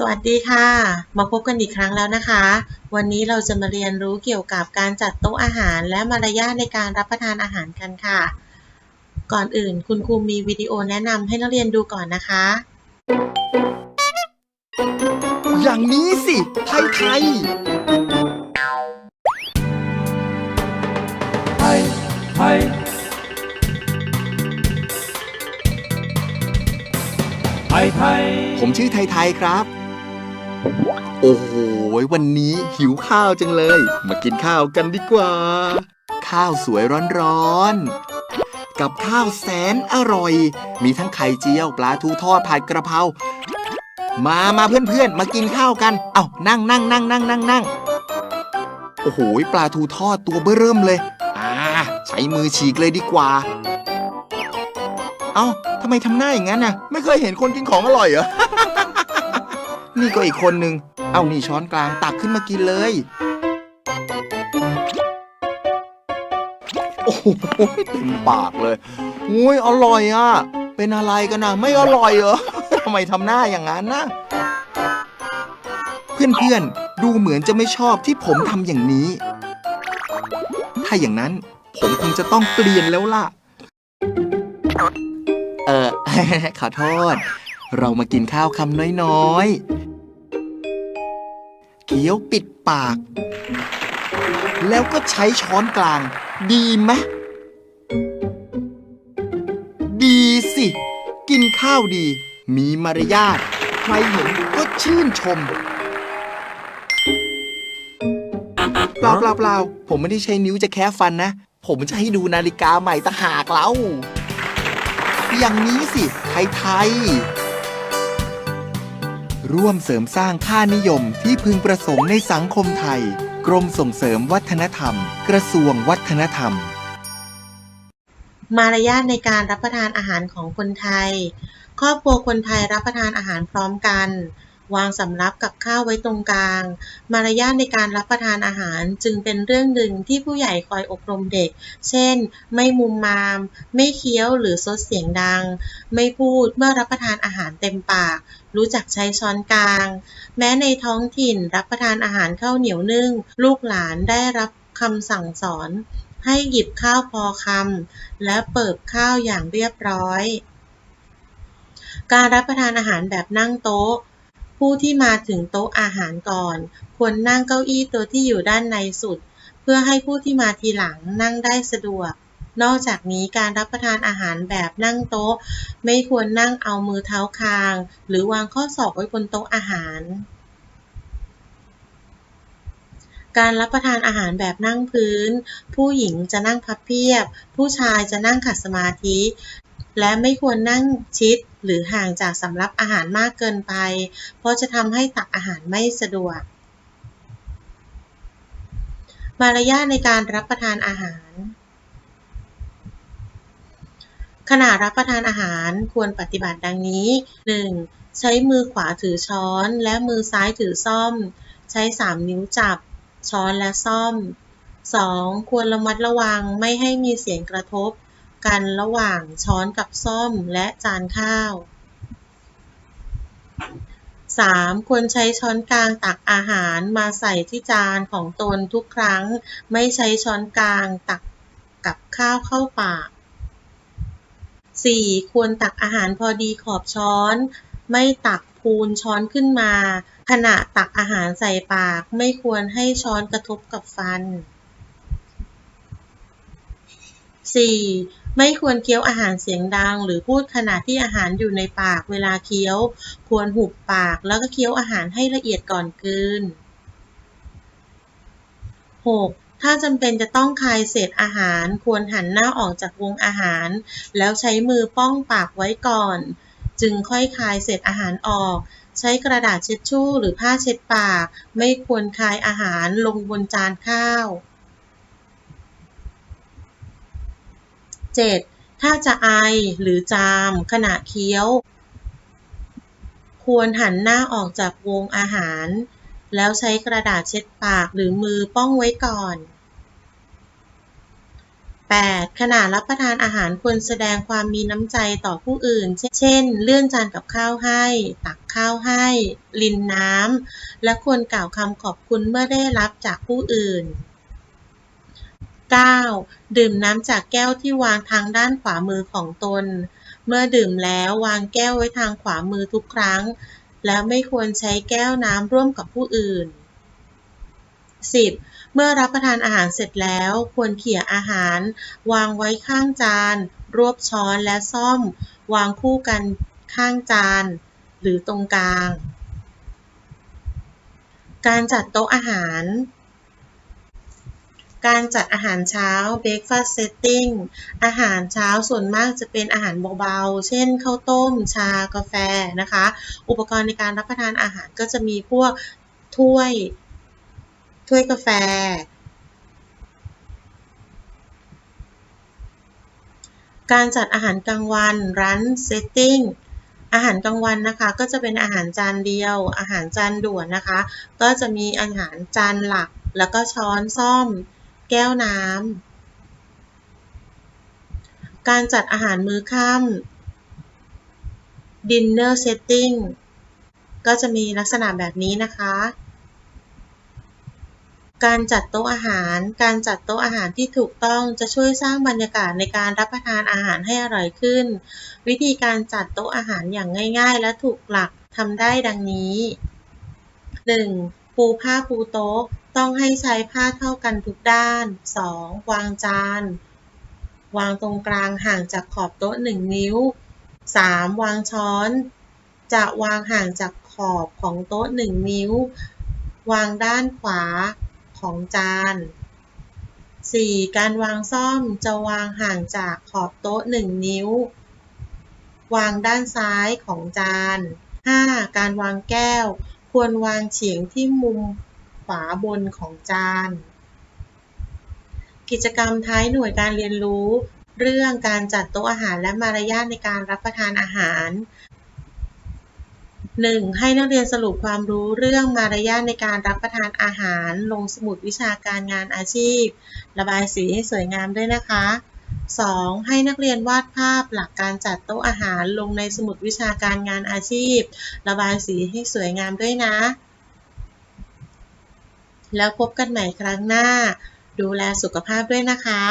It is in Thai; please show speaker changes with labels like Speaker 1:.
Speaker 1: สวัสดีค่ะ มาพบกันอีกครั้งแล้วนะคะ วันนี้เราจะมาเรียนรู้เกี่ยวกับการจัดโต๊ะอาหาร และมารยาทในการรับประทานอาหารกันค่ะ ก่อนอื่นคุณครูมีวิดีโอแนะนำให้นักเรียนดูก่อนนะคะ
Speaker 2: อย่างนี้สิ ไทยไทย
Speaker 3: ไทยไทยไทยไทย
Speaker 2: ผมชื่อไทยไทยครับ โอ้โห วันนี้หิวข้าวจังเลย มากินข้าวกันดีกว่า ข้าวสวยร้อนๆ กับข้าวแสนอร่อย มีทั้งไข่เจียวปลาทูทอดผัดกระเพรา มามาเพื่อนๆ มากินข้าวกัน เอานั่งนั่งนั่งนั่งนั่งนั่งโอ้โห ปลาทูทอดตัวเบ้อเริ่มเลย อ่า ใช้มือฉีกเลยดีกว่า เอ้าทำไมทำหน้าอย่างนั้นน่ะ ไม่เคยเห็นคนกินของอร่อยเหรอ นี่ก็อีกคนนึง เอานี่ช้อนกลางตักขึ้นมากินเลย โอ้โหเต็มปากเลยอุ้ยอร่อยอะ เป็นอะไรกันนะไม่อร่อยเหรอทำไมทำหน้าอย่างนั้นนะ เพื่อนๆ ดูเหมือนจะไม่ชอบที่ผมทำอย่างนี้ ถ้าอย่างนั้นผมคงจะต้องเปลี่ยนแล้วล่ะ เออขอโทษ เรามากินข้าวคำน้อยๆ เคี้ยวปิดปาก แล้วก็ใช้ช้อนกลาง ดีไหมดีสิ กินข้าวดี มีมารยาท ใครเห็นก็ชื่นชมเปล่าเปล่าเปล่าผมไม่ได้ใช้นิ้วจะแคะฟันนะ ผมจะให้ดูนาฬิกาใหม่ตะหากแล้วอย่างนี้สิ ไทยไทย ร่วมเสริมสร้างค่านิยมที่พึงประสงค์ในสังคมไทย กรมส่งเสริมวัฒนธรรม กระทรวงวัฒนธรรม
Speaker 1: มารยาทในการรับประทานอาหารของคนไทย ครอบครัวคนไทยรับประทานอาหารพร้อมกัน วางสำรับกับข้าวไว้ตรงกลาง มารยาทในการรับประทานอาหารจึงเป็นเรื่องหนึ่งที่ผู้ใหญ่คอยอบรมเด็ก เช่น ไม่มุมมาม ไม่เคี้ยวหรือซดเสียงดัง ไม่พูดเมื่อรับประทานอาหารเต็มปาก รู้จักใช้ช้อนกลาง แม้ในท้องถิ่นรับประทานอาหารข้าวเหนียวนึ่ง ลูกหลานได้รับคำสั่งสอน ให้หยิบข้าวพอคำและเปิบข้าวอย่างเรียบร้อยการรับประทานอาหารแบบนั่งโต๊ะ ผู้ที่มาถึงโต๊ะอาหารก่อน ควรนั่งเก้าอี้ตัวที่อยู่ด้านในสุด เพื่อให้ผู้ที่มาทีหลังนั่งได้สะดวก นอกจากนี้การรับประทานอาหารแบบนั่งโต๊ะ ไม่ควรนั่งเอามือเท้าคาง หรือวางข้อศอกไว้บนโต๊ะอาหาร การรับประทานอาหารแบบนั่งพื้น ผู้หญิงจะนั่งพับเพียบ ผู้ชายจะนั่งขัดสมาธิ และไม่ควรนั่งชิดหรือห่างจากสำรับอาหารมากเกินไป เพราะจะทำให้ตักอาหารไม่สะดวก มารยาทในการรับประทานอาหาร ขณะรับประทานอาหารควรปฏิบัติดังนี้ 1. ใช้มือขวาถือช้อนและมือซ้ายถือซ่อม ใช้ 3 นิ้วจับ ช้อนและซ่อม 2. ควรระมัดระวังไม่ให้มีเสียงกระทบ กันระหว่างช้อนกับซ่อมและจานข้าว 3. ควรใช้ช้อนกลางตักอาหารมาใส่ที่จานของตนทุกครั้ง ไม่ใช้ช้อนกลางตักกับข้าวเข้าปาก 4. ควรตักอาหารพอดีขอบช้อน ไม่ตักพูนช้อนขึ้นมา ขณะตักอาหารใส่ปากไม่ควรให้ช้อนกระทบกับฟัน 4. ไม่ควรเคี้ยวอาหารเสียงดัง หรือพูดขณะที่อาหารอยู่ในปากเวลาเคี้ยว ควรหุบปากแล้วก็เคี้ยวอาหารให้ละเอียดก่อนกลืน 6. ถ้าจำเป็นจะต้องคายเศษอาหาร ควรหันหน้าออกจากวงอาหาร แล้วใช้มือป้องปากไว้ก่อน จึงค่อยคายเศษอาหารออก ใช้กระดาษเช็ดชู่หรือผ้าเช็ดปาก ไม่ควรคายอาหารลงบนจานข้าว 7. ถ้าจะไอหรือจามขณะเคี้ยว ควรหันหน้าออกจากวงอาหาร แล้วใช้กระดาษเช็ดปากหรือมือป้องไว้ก่อน 8. ขณะรับประทานอาหารควรแสดงความมีน้ำใจต่อผู้อื่น เช่น เลื่อนจานกับข้าวให้ ตักข้าวให้ ลินน้ำ และควรกล่าวคำขอบคุณเมื่อได้รับจากผู้อื่น 9. ดื่มน้ำจากแก้วที่วางทางด้านขวามือของตน เมื่อดื่มแล้ววางแก้วไว้ทางขวามือทุกครั้ง และไม่ควรใช้แก้วน้ำร่วมกับผู้อื่น 10. เมื่อรับประทานอาหารเสร็จแล้วควรเขี่ยอาหาร วางไว้ข้างจาน รวบช้อนและซ่อม วางคู่กันข้างจาน หรือตรงกลาง การจัดโต๊ะอาหาร การจัดอาหารเช้า breakfast setting อาหารเช้าส่วนมากจะเป็นอาหารเบาๆ เช่นข้าวต้ม ชากาแฟนะคะ อุปกรณ์ในการรับประทานอาหารก็จะมีพวกถ้วย ถ้วยกาแฟ การจัดอาหารกลางวันร้านเซตติ้งอาหารกลางวันนะคะก็จะเป็นอาหารจานเดียว อาหารจานด่วนนะคะ ก็จะมีอาหารจานหลัก แล้วก็ช้อนซ่อม แก้วน้ำ การจัดอาหารมื้อค่ำ dinner setting ก็จะมีลักษณะแบบนี้นะคะ การจัดโต๊ะอาหาร การจัดโต๊ะอาหารที่ถูกต้องจะช่วยสร้างบรรยากาศในการรับประทานอาหารให้อร่อยขึ้น วิธีการจัดโต๊ะอาหารอย่างง่าย ๆ และถูกหลักทำได้ดังนี้ 1. ปูผ้าปูโต๊ะ ต้องให้ใช้ผ้าเท่ากันทุกด้าน 2. วางจาน วางตรงกลางห่างจากขอบโต๊ะ 1 นิ้ว 3. วางช้อน จะวางห่างจากขอบของโต๊ะ 1 นิ้ว วางด้านขวาของจาน 4. การวางซ่อมจะวางห่างจากขอบโต๊ะ 1 นิ้ว วางด้านซ้ายของจาน 5. การวางแก้ว ควรวางเฉียงที่มุม ขวาบนของจาน กิจกรรมท้ายหน่วยการเรียนรู้ เรื่องการจัดโต๊ะอาหารและมารยาทในการรับประทานอาหาร 1. ให้นักเรียนสรุปความรู้เรื่องมารยาทในการรับประทานอาหาร ลงสมุดวิชาการงานอาชีพ ระบายสีให้สวยงามด้วยนะคะ 2. ให้นักเรียนวาดภาพหลักการจัดโต๊ะอาหารลงในสมุดวิชาการงานอาชีพ ระบายสีให้สวยงามด้วยนะ แล้วพบกันใหม่ครั้งหน้า ดูแลสุขภาพด้วยนะคะ